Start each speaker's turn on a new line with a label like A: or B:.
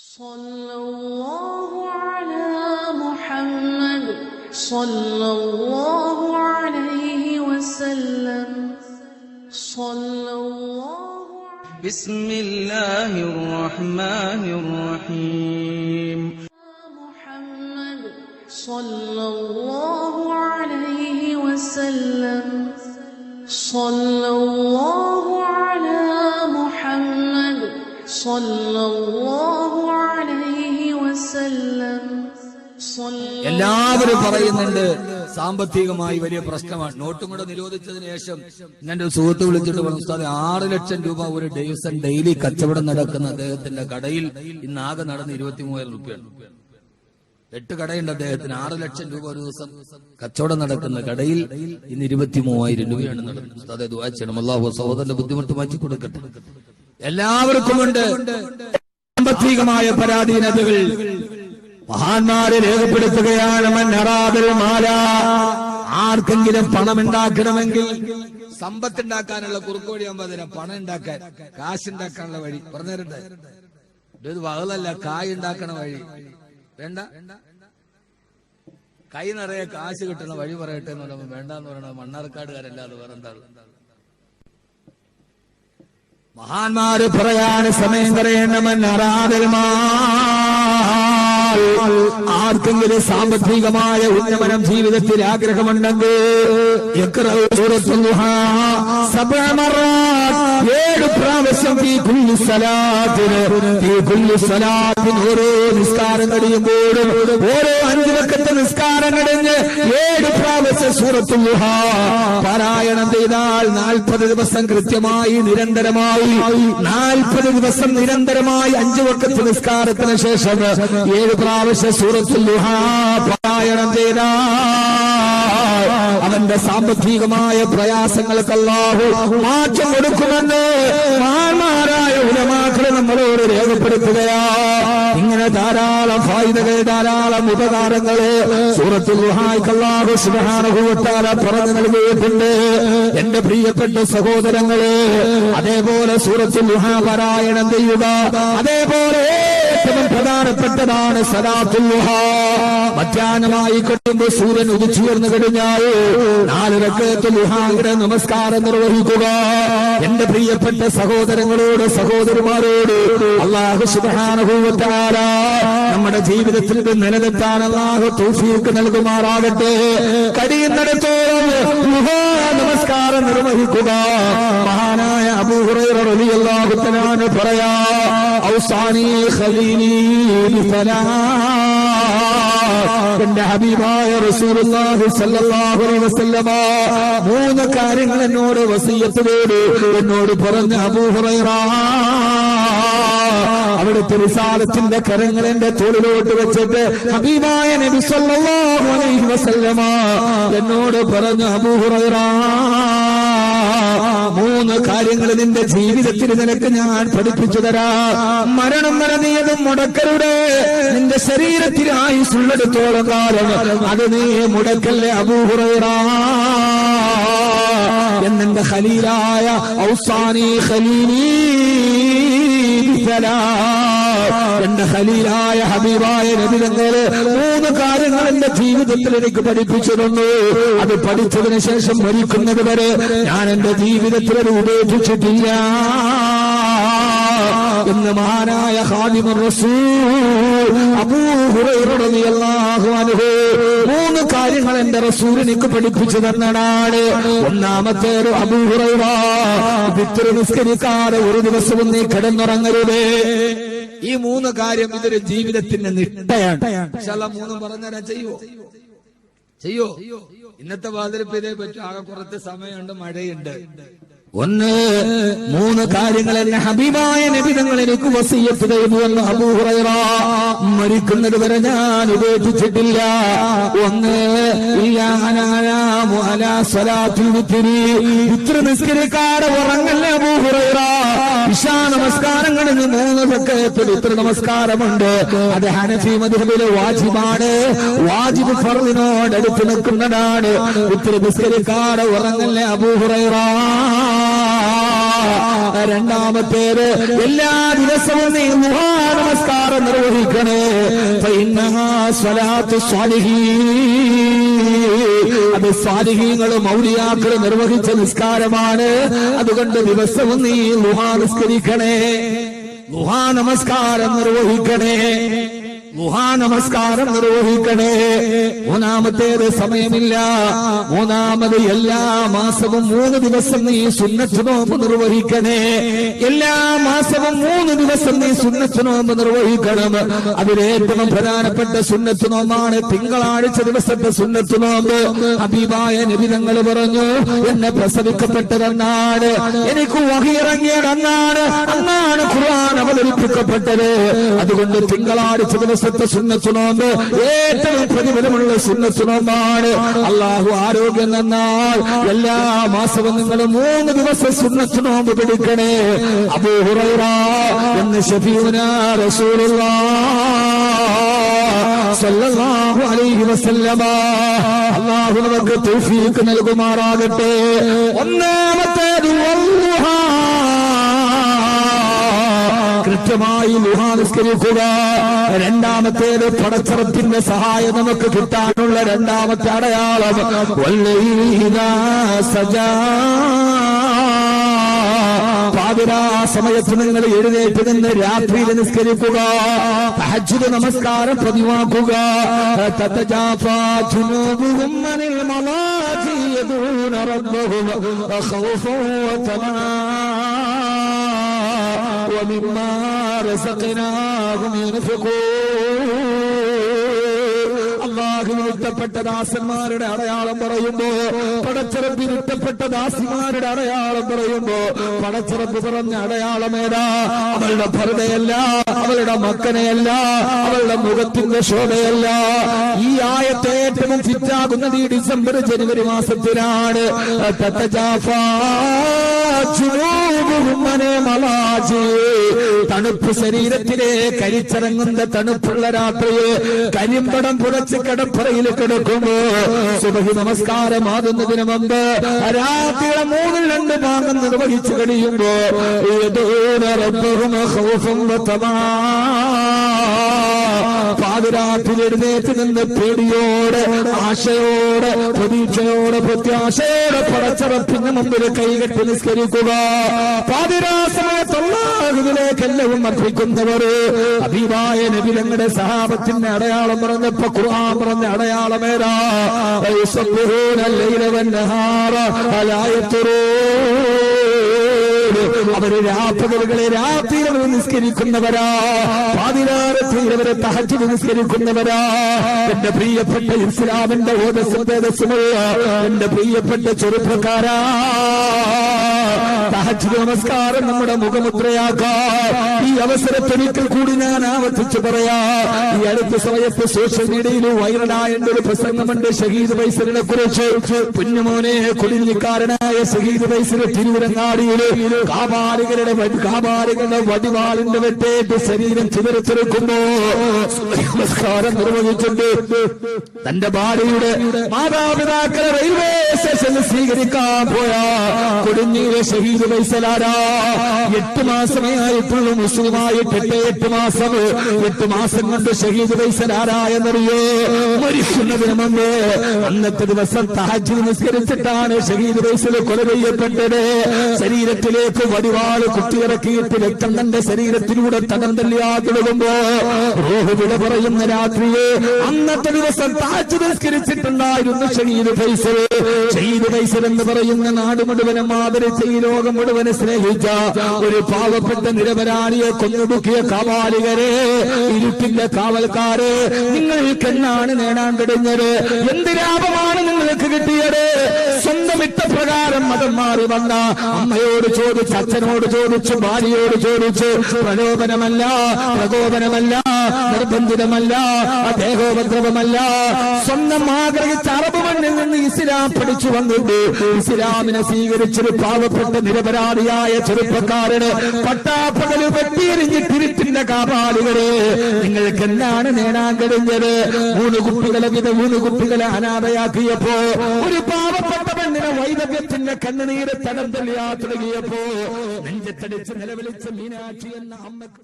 A: صلى الله على محمد صلى الله عليه وسلم. صلى الله
B: بسم الله الرحمن الرحيم.
A: محمد صلى الله عليه وسلم. صلى الله على محمد صلى الله
C: എല്ലാവരും പറയുന്നുണ്ട്. സാമ്പത്തികമായി വലിയ പ്രശ്നമാണ്. നോട്ടും കൂടെ നിരോധിച്ചതിന് ശേഷം എന്റെ ഒരു സുഹൃത്ത് വിളിച്ചിട്ട് പറഞ്ഞു ഉസ്താദെ ആറ് ലക്ഷം രൂപ ഒരു ദിവസം ഡെയിലി കച്ചവടം നടക്കുന്ന അദ്ദേഹത്തിന്റെ കടയിൽ ഇന്ന് ആകെ നടന്ന് ഇരുപത്തി മൂവായിരം രൂപയാണ് എട്ട് കടയുണ്ട് അദ്ദേഹത്തിന്. ആറ് ലക്ഷം രൂപ ഒരു ദിവസം കച്ചവടം നടക്കുന്ന കടയിൽ ഇന്ന് ഇരുപത്തി മൂവായിരം രൂപയാണ് നടക്കുന്നത് ചെയ്യണം. അള്ളാഹു സഹോദരന്റെ ബുദ്ധിമുട്ട് മാറ്റി കൊടുക്കട്ടെ. എല്ലാവർക്കും ഉണ്ട് സാമ്പത്തികമായ പരാധീനതകൾ മഹാന്മാരെ രേഖപ്പെടുത്തുകയാണ് മന്നറാബിൽ മാല. ആർക്കെങ്കിലും പണം ഉണ്ടാക്കണമെങ്കിൽ സമ്പത്ത് ഉണ്ടാക്കാനുള്ള കുറുക്കോടി അമ്പതിനെ പണം ഉണ്ടാക്കാൻ കാശ് ഉണ്ടാക്കാനുള്ള വഴി. പറഞ്ഞിട്ടുണ്ട് ഇത് വകളല്ല കായ് ഉണ്ടാക്കണ വഴി. വേണ്ട? കൈ നിറയെ കാശ് കിട്ടുന്ന വഴി പറയട്ടെ എന്ന് പറയുമ്പോൾ വേണ്ടെന്ന് പറയണത് മണ്ണാർക്കാടുകാരല്ലാതെ വേറെന്താണ് മഹാന്മാര് പറയാൻ സമയം കരയണമെന്ന് ആർക്കെങ്കിലും സാമ്പത്തികമായ ഉന്നമനം ജീവിതത്തിൽ ആഗ്രഹമുണ്ടെങ്കിൽ ഏഴ് പ്രാവശ്യം ഈ കുല്ലു സലാത്തിന് ഈ കുല്ലു സലാത്തിന് ഓരോ നിസ്കാരം കഴിയുമ്പോഴും ഓരോ അഞ്ചു വക്കത്തെ നിസ്കാരം കഴിഞ്ഞ് ഏഴ് പ്രാവശ്യം സൂറത്തുൽ പാരായണം ചെയ്താൽ നാൽപ്പത് ദിവസം കൃത്യമായി നിരന്തരമായി നാൽപ്പത് ദിവസം നിരന്തരമായി അഞ്ചു വക്കത്ത് നിസ്കാരത്തിന് ശേഷം ഏഴ് പ്രാവശ്യം സൂറത്തുൽ പാരായണം ചെയ്താൽ അവന്റെ സാമ്പത്തികമായ പ്രയാസങ്ങൾക്ക് അല്ലാഹു മാറ്റം കൊടുക്കുമെന്ന് മാന്മാരായ ഉലമാക്കളെ നമ്മളോട് രേഖപ്പെടുത്തുകയാ. ഇങ്ങനെ ധാരാളം ഫായിതകൾ ധാരാളം ഉപകാരങ്ങൾ സൂറത്തുൽ വ തആല പറഞ്ഞു നൽകിയിട്ടുണ്ട്. എന്റെ പ്രിയപ്പെട്ട സഹോദരങ്ങളെ അതേപോലെ സൂറത്തുൽ പാരായണം ചെയ്യുക. അതേപോലെ പ്രധാനപ്പെട്ടതാണ് സദാത്തുഹ മധ്യാഹ്നമായി കഴിയുമ്പോൾ സൂര്യൻ ഉദിച്ചുയർന്നു കഴിഞ്ഞാൽ നാല് രക്കത്ത് നമസ്കാരം നിർവഹിക്കുക. എന്റെ പ്രിയപ്പെട്ട സഹോദരങ്ങളോട് സഹോദരിമാരോട് അള്ളാഹു തആല നമ്മുടെ ജീവിതത്തിൽ നിലനിർത്താൻ അള്ളാഹു തൗഫീഖ് നൽകുമാറാകട്ടെ. കഴിയുന്നിടത്തോളം നമസ്കാരം നിർവഹിക്കുക. മഹാനായ അബൂ ഹുറൈറ റളിയല്ലാഹു തആല പറയാ ഔസാനി ഖലീലി ബിസലാ എന്റെ ഹബീബായ മൂന്ന് കാര്യങ്ങൾ എന്നോട് വസിയത്ത് ചെയ്തു എന്നോട് പറഞ്ഞ അബൂ ഹുറൈറ അവിടുത്തെ റിസാലത്തിന്റെ കരങ്ങൾ എന്റെ തോളിലോട്ട് വെച്ചിട്ട് ഹബീബായ നബി സല്ലല്ലാഹു അലൈഹി വസല്ലമ എന്നോട് പറഞ്ഞു അബൂ ഹുറൈറ മൂന്ന് കാര്യങ്ങൾ നിന്റെ ജീവിതത്തിൽ നിനക്ക് ഞാൻ പഠിപ്പിച്ചു തരാം. മരണം വരെ മുടക്കരുടെ നിന്റെ ശരീരത്തിൽ ആയുസുള്ളിടത്തോളം കാലം അത് നീ മുടക്കല്ലേ അബൂഹുറ എന്നെന്റെ ഖലീലായ ഔസാനി ഖലീലി എന്റെ ഖലീലായ ഹബീബായ നബിതങ്ങൾ മൂന്ന് കാര്യങ്ങൾ എന്റെ ജീവിതത്തിൽ എനിക്ക് പഠിപ്പിച്ചു തന്നു അത് പഠിച്ചതിന് ശേഷം മരിക്കുന്നത് വരെ ഞാൻ എന്റെ ജീവിതത്തിൽ അത് ഉപേക്ഷിച്ചിട്ടില്ല. എന്ന് മഹാനായ അൻഹു മൂന്ന് കാര്യങ്ങൾ എന്റെ റസൂൽ എനിക്ക് പഠിപ്പിച്ചു തന്നതാണ്. ഒന്നാമത്തെ അബൂ ഹുറൈറ വിത്ര നിസ്കരിക്കാതെ ഒരു ദിവസവും നീ കിടന്നുറങ്ങരുതേ. ഈ മൂന്ന് കാര്യം ഇതൊരു ജീവിതത്തിന്റെ അല്ലാഹ് മൂന്നും പറഞ്ഞുതരാൻ ചെയ്യോ? ചെയ്യോ? ഇന്നത്തെ വാതിരിപ്പ് ഇതേ പറ്റും ആകെ കുറച്ച് സമയമുണ്ട് മഴയുണ്ട്. ഒന്ന് മൂന്ന് കാര്യങ്ങൾ എന്നെ ഹബീബായ നബിതങ്ങൾ എനിക്ക് വസീയത്ത് ചെയ്തു എന്ന് അബൂഹുറൈറ മരിക്കുന്നത് വരെ ഞാൻ ഉപേക്ഷിച്ചിട്ടില്ല. ഒന്ന് നിസ്കരിക്കാതെ ഉറങ്ങല്ലേ ഇഷാ നമസ്കാരങ്ങളിൽ മൂന്ന് സക്കയത്തിൽ ഇത്ര നമസ്കാരമുണ്ട്. അത് ഹനഫി മദ്ഹബിലെ വാജിബാണ്. വാജിബ് ഫർദിനോട് അടുത്ത് നിൽക്കുന്നതാണ്. ഇത്ര നിസ്കരിക്കാട് ഉറങ്ങല്ലേ അബൂഹുറൈറ രണ്ടാമത്തേത് എല്ലാ ദിവസവും നീ നമസ്കാരം നിർവഹിക്കണം. അത് സ്വാലിഹീങ്ങൾ മൗലിയാക്കൾ നിർവഹിച്ച നിസ്കാരമാണ്. അതുകൊണ്ട് ദിവസവും നീ ലുഹാ നിസ്കരിക്കണേ. ലുഹാ നമസ്കാരം നിർവഹിക്കണേ. ലുഹാ നമസ്കാരം നിർവഹിക്കണേ. മൂന്നാമത്തേത് സമയമില്ല. മൂന്നാമത് എല്ലാ മാസവും മൂന്ന് ദിവസം നീ സുന്നത്ത് നോമ്പ് നിർവഹിക്കണേ. എല്ലാ മാസവും മൂന്ന് ദിവസം നീ സുന്നത്ത് നോമ്പ് നിർവഹിക്കണം. അതിലേറ്റവും പ്രധാനപ്പെട്ട സുന്നത്ത് നോമ്പാണ് തിങ്കളാഴ്ച ദിവസത്തെ സുന്നത്ത് നോമ്പ്. അഭിപായ നിബിധങ്ങൾ പറഞ്ഞു എന്നെ പ്രസവിക്കപ്പെട്ടതെന്നാണ് എനിക്ക് വഹിയിറങ്ങിയതെന്നാണ് അന്നാണ് ഖുർആൻ അവതരിപ്പിക്കപ്പെട്ടത്. അതുകൊണ്ട് തിങ്കളാഴ്ച ദിവസത്തെ സുന്നത്ത് നോമ്പ് ഏറ്റവും പ്രതിഫലമുള്ള സുന്നത്ത് നോമ്പാണ് അള്ളാഹു ആരോഗ്യം നന്നാൽ എല്ലാ മാസവും നിങ്ങൾ മൂന്ന് ദിവസം സുന്നത്ത് നോമ്പ് പിടിക്കണേ. അബൂ ഹുറൈറ എന്ന് ഷഫീന റസൂലുള്ള സല്ലല്ലാഹു അലൈഹി വസല്ലമ. അള്ളാഹു നമുക്ക് തൗഫീഖ് നൽകുമാറാകട്ടെ. ഒന്നാമത്തേത് കൃത്യമായി ലുഹാ നിസ്കരിക്കുക രണ്ടാമത്തേത് പടച്ചറത്തിന്റെ സഹായം നമുക്ക് കിട്ടാനുള്ള രണ്ടാമത്തെ അടയാളം. സജാ. സമയത്ത് നിങ്ങൾ എഴുന്നേറ്റ് നിന്ന് രാത്രിയിൽ നിസ്കരിക്കുക. അജിത് നമസ്കാരം പതിവാക്കുക. തതജാഫാ ومما رزقناهم ينفقون അള്ളാഹുവിന് ഇഷ്ടപ്പെട്ട ദാസന്മാരുടെ അടയാളം പറയുമ്പോ പടച്ചിറപ്പിന് ഇഷ്ടപ്പെട്ട ദാസിമാരുടെ അടയാളം പറയുമ്പോ പടച്ചിറപ്പ് പറഞ്ഞ അടയാളം ഏതാ അവളുടെ ഭരതയല്ല അവളുടെ മക്കനെയല്ല അവളുടെ മുഖത്തിന്റെ ശോഭയല്ല ഈ ആയത്തെ ഏറ്റവും ഫിറ്റാകുന്നത് ഈ ഡിസംബർ ജനുവരി മാസത്തിലാണ് തത്തജാഫാ ജുനൂബുഹും അനേ മലാജി. തണുപ്പ് ശരീരത്തിലെ കരിച്ചിറങ്ങുന്ന തണുപ്പുള്ള രാത്രിയെ കരിമ്പടം പുറച്ച് കടപ്പുറയിൽ കിടക്കുമ്പോ സുബഹി നമസ്കാരം ആകുന്നതിന് മുമ്പ് രാത്രിയുടെ മൂന്നിൽ രണ്ട് ഭാഗം നിർവഹിച്ചു കഴിയുമ്പോ ഏതോ റബ്ബഹും. പാതിരാത്രി എഴുന്നേറ്റ് നിന്ന് പേടിയോടെ ആശയോടെ പ്രതീക്ഷയോടെ പ്രത്യാശയോടെ പടച്ചറപ്പിന് മുമ്പിൽ കൈകെട്ടി നിസ്കരിക്കുക. പാതിരാ സമയത്തുള്ളതിലേക്ക് എല്ലാവും അർപ്പിക്കുന്നവർ നബി നബിലങ്ങളുടെ സഹാബത്തിന്റെ അടയാളം പറഞ്ഞപ്പോ ഖുർആൻ പറഞ്ഞ അടയാളമേരാ അവർ രാപ്പകലുകളെ രാത്രിയിൽ നിസ്കരിക്കുന്നവരാ. പാതിരാരത്തിൽ അവരെ തഹജ് നിസ്കരിക്കുന്നവരാ. എന്റെ പ്രിയപ്പെട്ട ഇസ്ലാമിന്റെ ഓതസ്സുമുള്ള എന്റെ പ്രിയപ്പെട്ട ചെറുപ്പക്കാരാ. നമസ്കാരം നമ്മുടെ മുഖമുദ്രയാക്കാം ഈ അവസരത്തൊരിക്കൽ കൂടി ഞാൻ ആവർത്തിച്ചു പറയാ. ഈ അടുത്ത സമയത്ത് സോഷ്യൽ മീഡിയയിൽ വൈറലായ ഒരു പ്രസംഗമുണ്ട് ഷഹീദ് വൈസലിനെ കുറിച്ച്. കുഞ്ഞുമോനെ കുടിഞ്ഞിക്കാരനായ ഷഹീദ് വൈസൽ തിരുവരങ്ങാടിയിൽ കാപാലികളുടെ കാപാലികളുടെ വടിവാളിന്റെ വെട്ടേറ്റ് ശരീരം ചിതറിച്ചെടുക്കുമ്പോ നമസ്കാരം നിർവഹിച്ചിട്ടുണ്ട്. തന്റെ ഭാര്യയുടെ മാതാപിതാക്കളെ റെയിൽവേ സ്റ്റേഷനിൽ സ്വീകരിക്കാൻ പോയ കൊടുങ്ങീരെ ഷഹീദ് വൈസലാരാ എട്ട് മാസമേ ആയിട്ടുള്ളൂ മുസ്ലിമായിട്ട് എട്ട് മാസം. എട്ട് മാസം കൊണ്ട് ഷഹീദ് വൈസലാരാ എന്നറിയോ? മരിക്കുന്നതിന് മുമ്പ് അന്നത്തെ ദിവസം തഹജ് നിസ്കരിച്ചിട്ടാണ് ഷഹീദ് വൈസൽ കൊല ചെയ്യപ്പെട്ടത്. ശരീരത്തിലേക്ക് വടിവാൾ കുത്തിയിറക്കിയിട്ട് രക്തം തന്റെ ശരീരത്തിലൂടെ തകം തല്ലിയാക്കിടുമ്പോ റോഹ് വിട പറയുന്ന രാത്രിയെ അന്നത്തെ ദിവസം താജ് നിസ്കരിച്ചിട്ടുണ്ടായിരുന്നു ഷഹീദ് ഫൈസൽ. ഷഹീദ് ഫൈസൽ എന്ന് പറയുന്ന നാട് മുഴുവനും ആദരിച്ച ഈ ലോകം മുഴുവൻ സ്നേഹിച്ച ഒരു പാവപ്പെട്ട നിരപരാണിയെ കൊന്നൊടുക്കിയ കാവാലികരെ ഇരുട്ടിന്റെ കാവൽക്കാരെ നിങ്ങൾക്ക് എന്നാണ് നേടാൻ കഴിഞ്ഞത്? എന്ത് ലാഭമാണ് നിങ്ങൾക്ക് കിട്ടിയത്? സ്വന്തം ഇഷ്ടപ്രകാരം മതം മാറി വന്ന അമ്മയോട് ചോദിച്ച് അച്ഛനോട് ചോദിച്ചു ഭാര്യയോട് ചോദിച്ചു പ്രലോഭനമല്ല പ്രകോപനമല്ല നിർബന്ധിതമല്ല ദേഹോപദ്രവമല്ല സ്വന്തം ആഗ്രഹിച്ച അറബ് മണ്ണിൽ നിന്ന് ഇസ്ലാം പഠിച്ചു വന്നിട്ട് ഇസ്ലാമിനെ സ്വീകരിച്ചൊരു പാവപ്പെട്ട നിരപരാധിയായ ചെറുപ്പക്കാരന് പട്ടാപ്പകൽ തിരുത്തിന്റെ കാപാലികളെ നിങ്ങൾക്ക് എന്താണ് നേടാൻ കഴിഞ്ഞത്? മൂന്ന് കുട്ടികളെ വിധ മൂന്ന് കുട്ടികളെ അനാഥയാക്കിയപ്പോ ഒരു പാവപ്പെട്ട പെണ്ണിനെ വൈദഗ്ധ്യത്തിന്റെ കണ്ണുനീര് തടം തള്ളിയാ തുടങ്ങിയപ്പോ നെഞ്ചത്തടിച്ച് നിലവിളിച്ച മീനാക്ഷി എന്ന അമ്മയ്ക്ക്